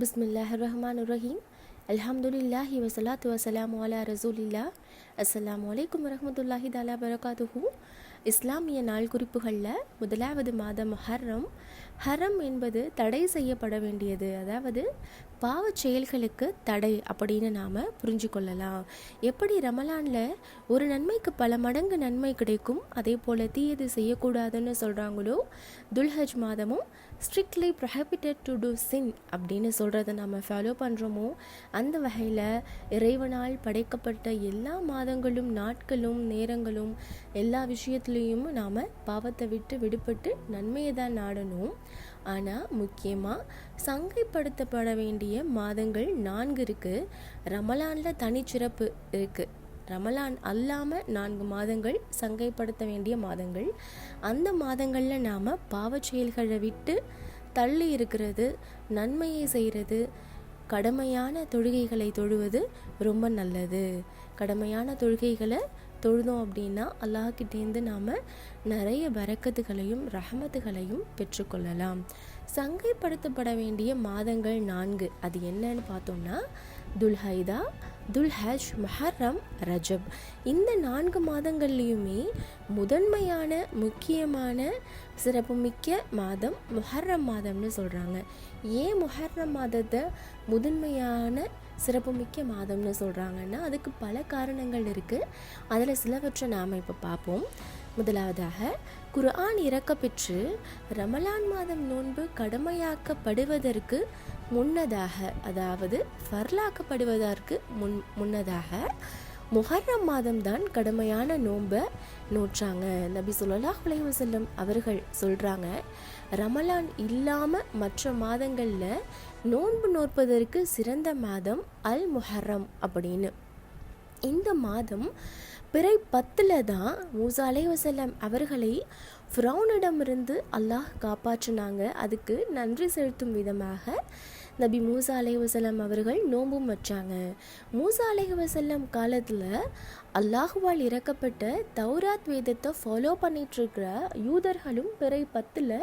பிஸ்மில்லாஹ் ரஹ்மான் ரஹீம் அல்ஹம்துலில்லாஹி வசலாத்து வசலாம் அலா ரசூலில்லா அஸ்லாம் அலைக்கும் வரஹ்மத்துல்லாஹி தாலா பரகாதுஹு இஸ்லாமிய நாள் குறிப்புகளில் முதலாவது மாதம் ஹர்ரம். ஹரம் என்பது தடை செய்யப்பட வேண்டியது. அதாவது பாவச் செயல்களுக்கு தடை அப்படின்னு நாம் புரிஞ்சு கொள்ளலாம் எப்படி ரமலானில் ஒரு நன்மைக்கு பல மடங்கு நன்மை கிடைக்கும் அதே போல் தீயது செய்யக்கூடாதுன்னு சொல்கிறாங்களோ துல்ஹஜ் மாதமும் strictly prohibited to do sin அப்படின்னு சொல்கிறத நம்ம ஃபாலோ பண்ணுறோமோ அந்த வகையில் இறைவனால் படைக்கப்பட்ட எல்லா மாதங்களும் நாட்களும் நேரங்களும் எல்லா விஷயத்துலேயும் நாம் பாவத்தை விட்டு விடுபட்டு நன்மையை தான் நாடணும். ஆனால் முக்கியமாக சங்கைப்படுத்தப்பட வேண்டிய மாதங்கள் நான்கு இருக்குது ரமலானில் தனிச்சிறப்பு இருக்குது ரமலான் அல்லாமல் நான்கு மாதங்கள் சங்கைப்படுத்த வேண்டிய மாதங்கள். அந்த மாதங்களில் நாம் பாவச் செயல்களை விட்டு தள்ளி இருக்கிறது நன்மையை செய்கிறது கடமையான தொழுகைகளை தொழுவது ரொம்ப நல்லது. கடமையான தொழுகைகளை தொழுதோம் அப்படின்னா அல்லாஹ்கிட்டேருந்து நாம் நிறைய வரக்கத்துகளையும் ரஹமத்துகளையும் பெற்றுக்கொள்ளலாம். சங்கைப்படுத்தப்பட வேண்டிய மாதங்கள் நான்கு. அது என்னன்னு பார்த்தோம்னா துல்ஹைதா துல்ஹஜ் மஹர்ரம் ரஜப். இந்த நான்கு மாதங்கள்லேயுமே முதன்மையான முக்கியமான சிறப்புமிக்க மாதம் முஹர்ரம் மாதம்னு சொல்கிறாங்க ஏன் முஹர்ரம் மாதத்தை முதன்மையான சிறப்புமிக்க மாதம்னு சொல்கிறாங்கன்னா அதுக்கு பல காரணங்கள் இருக்குது அதில் சிலவற்றை நாம் இப்போ பார்ப்போம் முதலாவதாக குர்ஆன் இறக்கப்பெற்று ரமலான் மாதம் நோன்பு கடமையாக்கப்படுவதற்கு முன்னதாக அதாவது ஃபர்லாக்கப்படுவதற்கு முன் முன்னதாக முஹர்ரம் மாதம்தான் கடுமையான நோன்பை நோற்றாங்க. நபி சொல்லலா அலைஹி செல்லும் அவர்கள் சொல்கிறாங்க ரமலான் இல்லாமல் மற்ற மாதங்களில் நோன்பு நோற்பதற்கு சிறந்த மாதம் அல் முஹர்ரம் அப்படின்னு. இந்த மாதம் பிறை பத்தில் தான் மூசா அலைவசல்லம் அவர்களை ஃப்ரௌனிடமிருந்து அல்லாஹ் காப்பாற்றினாங்க. அதுக்கு நன்றி செலுத்தும் விதமாக நபி மூசா அலை வசல்லம் அவர்கள் நோம்பும் வச்சாங்க. மூசா அலை வசல்லம் காலத்தில் அல்லாஹுவால் இறக்கப்பட்ட தௌராத் வேதத்தை ஃபாலோ பண்ணிகிட்ருக்கிற யூதர்களும் பிறை பத்தில்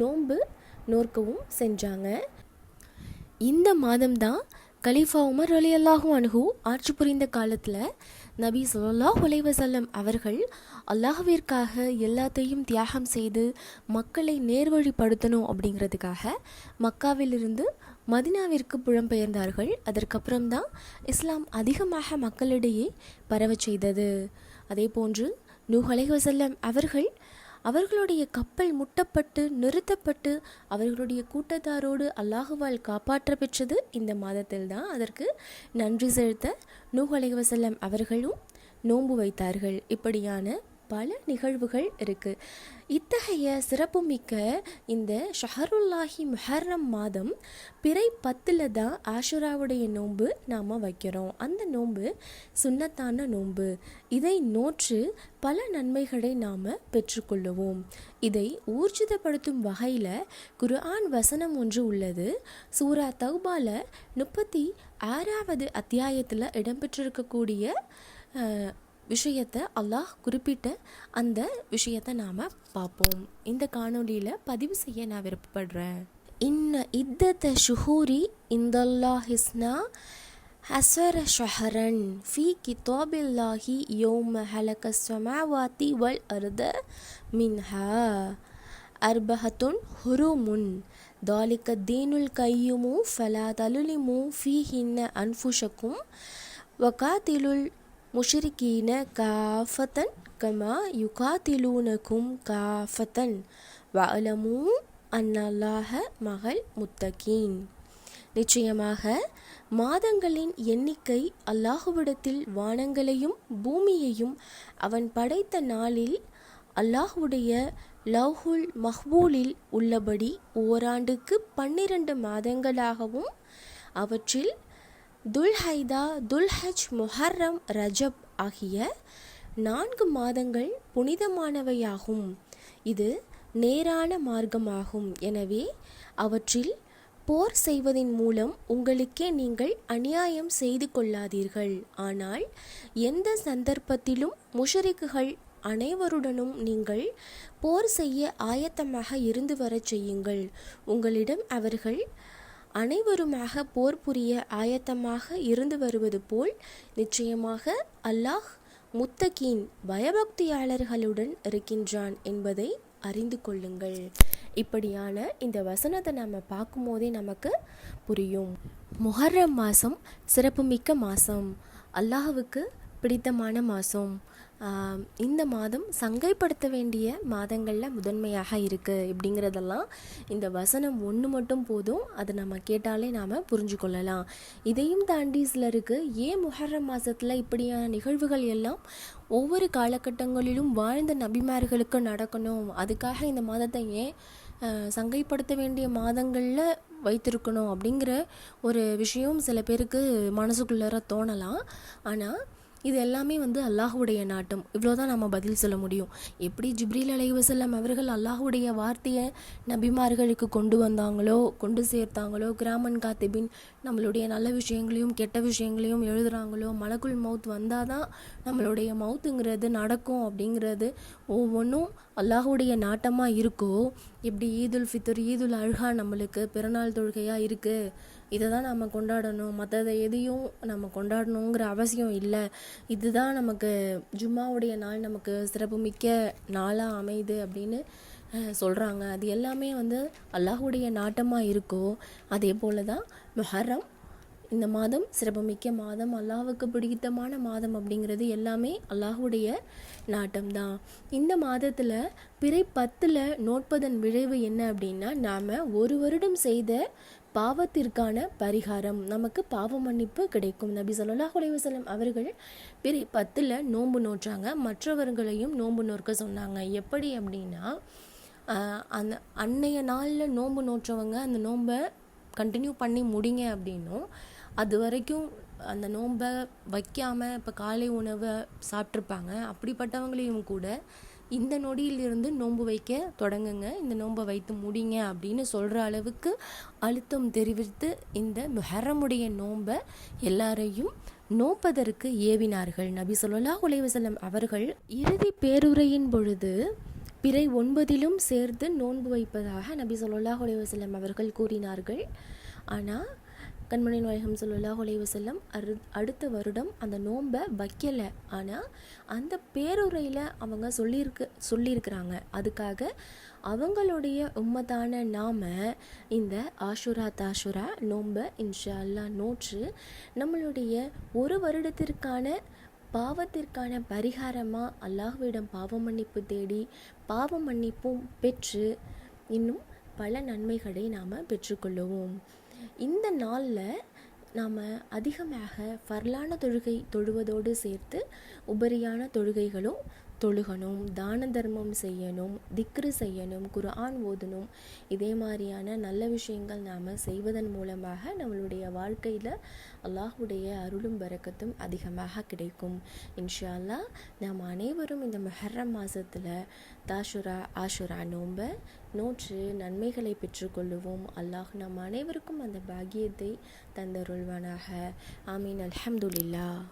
நோன்பு நோற்கவும் செஞ்சாங்க. இந்த மாதம்தான் கலீஃபா உமர் அலி அல்லாஹூ அணுகு ஆட்சி புரிந்த காலத்தில் நபி சொல்லாஹ் உலைவசல்லம் அவர்கள் அல்லாஹுவிற்காக எல்லாத்தையும் தியாகம் செய்து மக்களை நேர்வழிப்படுத்தணும் அப்படிங்கிறதுக்காக மக்காவிலிருந்து மதினாவிற்கு புலம்பெயர்ந்தார்கள். அதற்கப்புறம்தான் இஸ்லாம் அதிகமாக மக்களிடையே பரவச் செய்தது. அதே போன்று நூஹ் அவர்கள் அவர்களுடைய கப்பல் முட்டப்பட்டு நிறுத்தப்பட்டு அவர்களுடைய கூட்டத்தாரோடு அல்லாஹுவால் காப்பாற்ற பெற்றது இந்த மாதத்தில் தான் அதற்கு நன்றி செலுத்த நூஹலைஹசல்லம் அவர்களும் நோன்பு வைத்தார்கள். இப்படியான பல நிகழ்வுகள் இருக்குது இத்தகைய சிறப்புமிக்க இந்த ஷஹருல்லாஹி முஹர்ரம் மாதம் பிறை பத்தில் தான் ஆஷுராவுடைய நோன்பு நாம் வைக்கிறோம். அந்த நோன்பு சுண்ணத்தான நோன்பு. இதை நோற்று பல நன்மைகளை நாம் பெற்றுக்கொள்ளுவோம். இதை ஊர்ஜிதப்படுத்தும் வகையில் குர்ஆன் வசனம் ஒன்று உள்ளது. சூரா தௌபால முப்பத்தி ஆறாவது அத்தியாயத்தில் இடம்பெற்றிருக்கக்கூடிய விஷயத்தை அல்லாஹ் குறிப்பிட்ட அந்த விஷயத்தை நாம் பார்ப்போம். இந்த காணொலியில் பதிவு செய்ய நான் விருப்பப்படுறேன். இன்ன இத்தத்த ஷுஹூரி இந்தல்லா ஹிஸ்னா ஹஸ்வர ஷஹரன் ஃபி கிதாபில்லாஹி யோம ஹலக சமாவாத்தி வல் அருத மின்ஹா. அர்பஹத்துன் ஹுருமுன். தாலிக்க தீனுல் கையுமு ஃபலா தலுலிமு ஃபீ ஹின்ன அன்ஃபுஷக்கும். வகாத்திலுல் முஷரிக்கீன காஃபத்தன் கமா யுகாத்திலூனக்கும் காஃபத்தன். வலமூ அன்னல்லாஹ மகள் முத்தகீன். நிச்சயமாக மாதங்களின் எண்ணிக்கை அல்லாஹுவிடத்தில் வானங்களையும் பூமியையும் அவன் படைத்த நாளில் அல்லாஹுடைய லவ்ஹுல் மஹ்பூலில் உள்ளபடி ஓராண்டுக்கு பன்னிரண்டு மாதங்களாகவும் அவற்றில் துல்ஹைதா துல்ஹஜ் முஹர்ரம் ரஜப் ஆகிய நான்கு மாதங்கள் புனிதமானவையாகும். இது நேரான மார்க்கமாகும். எனவே அவற்றில் போர் செய்வதின் மூலம் உங்களுக்கே நீங்கள் அநியாயம் செய்து கொள்ளாதீர்கள். ஆனால் எந்த சந்தர்ப்பத்திலும் முஷரிக்குகள் அனைவருடனும் நீங்கள் போர் செய்ய ஆயத்தமாக இருந்து வரச் செய்யுங்கள். உங்களிடம் அவர்கள் அனைவருமாக போர் புரிய ஆயத்தமாக இருந்து வருவது போல் நிச்சயமாக அல்லாஹ் முத்தகீன் பயபக்தியாளர்களுடன் இருக்கின்றான் என்பதை அறிந்து கொள்ளுங்கள். இப்படியான இந்த வசனத்தை நம்ம பார்க்கும்போதே நமக்கு புரியும். முஹர்ரம் மாதம் சிறப்புமிக்க மாதம் அல்லாஹுவுக்கு பிடித்தமான மாதம் இந்த மாதம் சங்கைப்படுத்த வேண்டிய மாதங்களில் முதன்மையாக இருக்குது இப்படிங்கிறதெல்லாம் இந்த வசனம் ஒன்று மட்டும் போதும். அதை நம்ம கேட்டாலே நாம் புரிஞ்சு கொள்ளலாம். இதையும் தாண்டி சிலருக்கு ஏன் முஹர்ரம் மாதத்தில் இப்படியான நிகழ்வுகள் எல்லாம் ஒவ்வொரு காலகட்டங்களிலும் வாழ்ந்த நபிமார்களுக்கு நடக்கணும்? அதுக்காக இந்த மாதத்தை ஏன் சங்கைப்படுத்த வேண்டிய மாதங்களில் வைத்திருக்கணும்? அப்படிங்கிற ஒரு விஷயம் சில பேருக்கு மனசுக்குள்ளார தோணலாம். ஆனால் இது எல்லாமே வந்து அல்லாஹுடைய நாட்டம். இவ்வளோதான் நம்ம பதில் சொல்ல முடியும். எப்படி ஜிப்ரீல் அலைவசல்லம் அவர்கள் அல்லாஹுடைய வார்த்தையை நபிமார்களுக்கு கொண்டு வந்தாங்களோ கொண்டு சேர்த்தாங்களோ கிராமன் காத்திபின் நம்மளுடைய நல்ல விஷயங்களையும் கெட்ட விஷயங்களையும் எழுதுகிறாங்களோ மலக்குள் மவுத் வந்தால் தான் நம்மளுடைய மவுத்துங்கிறது நடக்கும் அப்படிங்கிறது ஒவ்வொன்றும் அல்லாஹுடைய நாட்டமாக இருக்கோ? இப்படி ஈதுல் ஃபித்ர் ஈதுல் அல்ஹா நம்மளுக்கு பிறநாள் தொழுகையாக இருக்குது இதை தான் நம்ம கொண்டாடணும். மற்றதை எதையும் நம்ம கொண்டாடணுங்கிற அவசியம் இல்லை. இதுதான் நமக்கு ஜும்மாவுடைய நாள் நமக்கு சிறப்புமிக்க நாளாக அமையுது அப்படின்னு சொல்கிறாங்க அது எல்லாமே வந்து அல்லாஹுடைய நாட்டமாக இருக்கோ? அதே போல தான் மொஹரம் இந்த மாதம் சிறப்புமிக்க மாதம் அல்லாஹுக்கு பிடித்தமான மாதம் அப்படிங்கிறது எல்லாமே அல்லாஹுடைய நாட்டம்தான். இந்த மாதத்தில் பிறை பத்தில் நோட்பதன் விளைவு என்ன அப்படின்னா நாம் ஒரு வருடம் செய்த பாவத்திற்கான பரிகாரம் நமக்கு பாவ மன்னிப்பு கிடைக்கும். நபி ஸல்லல்லாஹு அலைஹி அவர்கள் பிறை பத்தில் நோன்பு நோற்றாங்க. மற்றவர்களையும் நோன்பு நோற்க சொன்னாங்க. எப்படி அப்படின்னா அந்த அன்னைய நாளில் நோன்பு நோற்றவங்க அந்த நோன்பை கண்டினியூ பண்ணி முடிங்க அப்படின்னும். அது வரைக்கும் அந்த நோன்பை வைக்காமல் இப்போ காலை உணவை சாப்பிட்ருப்பாங்க அப்படிப்பட்டவங்களையும் கூட இந்த நொடியிலிருந்து நோன்பு வைக்க தொடங்குங்க. இந்த நோன்பை வைத்து முடிங்க அப்படின்னு சொல்கிற அளவுக்கு அழுத்தம் தெரிவித்து இந்த ஹரமுடைய நோன்பை எல்லாரையும் நோப்பதற்கு ஏவினார்கள். நபி சொல்லலா அலைஹி அவர்கள் இறுதி பேருரையின் பொழுது பிறை ஒன்பதிலும் சேர்த்து நோன்பு வைப்பதாக நபி ஸல்லல்லாஹு அலைஹி அவர்கள் கூறினார்கள். ஆனால் கண்மணி நாயகம் சொல்லுல்லா அலைஹி வசல்லம் அரு அடுத்த வருடம் அந்த நோன்பை வைக்கலை. ஆனால் அந்த பேருரையில் அவங்க சொல்லியிருக்கு சொல்லியிருக்கிறாங்க. அதுக்காக அவங்களுடைய உம்மத்தான நாம இந்த ஆஷுரா தாஷுரா நோன்பை இன்ஷா அல்லாஹ் நோற்று நம்மளுடைய ஒரு வருடத்திற்கான பாவத்திற்கான பரிகாரமாக அல்லாஹ்விடம் பாவ மன்னிப்பு தேடி பாவ மன்னிப்பும் பெற்று இன்னும் பல நன்மைகளை நாம் பெற்றுக்கொள்ளுவோம். இந்த நாளில் நாம் அதிகமாக ஃபர்லான தொழுகை தொழுவதோடு சேர்த்து உபரியான தொழுகைகளும் தொழுகணும் தான தர்மம் செய்யணும் திக்ரு செய்யணும் குர்ஆன் ஓதணும். இதே மாதிரியான நல்ல விஷயங்கள் நாம் செய்வதன் மூலமாக நம்மளுடைய வாழ்க்கையில் அல்லாஹுடைய அருளும் பரக்கத்தும் அதிகமாக கிடைக்கும். இன்ஷா அல்லாஹ் நாம் அனைவரும் இந்த மெஹர்ரம் மாதத்தில் தாஷுரா ஆஷுரா நோம்ப நோற்று நன்மைகளை பெற்றுக்கொள்ளுவோம். அல்லாஹ் நம் அனைவருக்கும் அந்த பாக்கியத்தை தந்தருள்வானாக. ஆமீன். அல்ஹம்துலில்லாஹ்.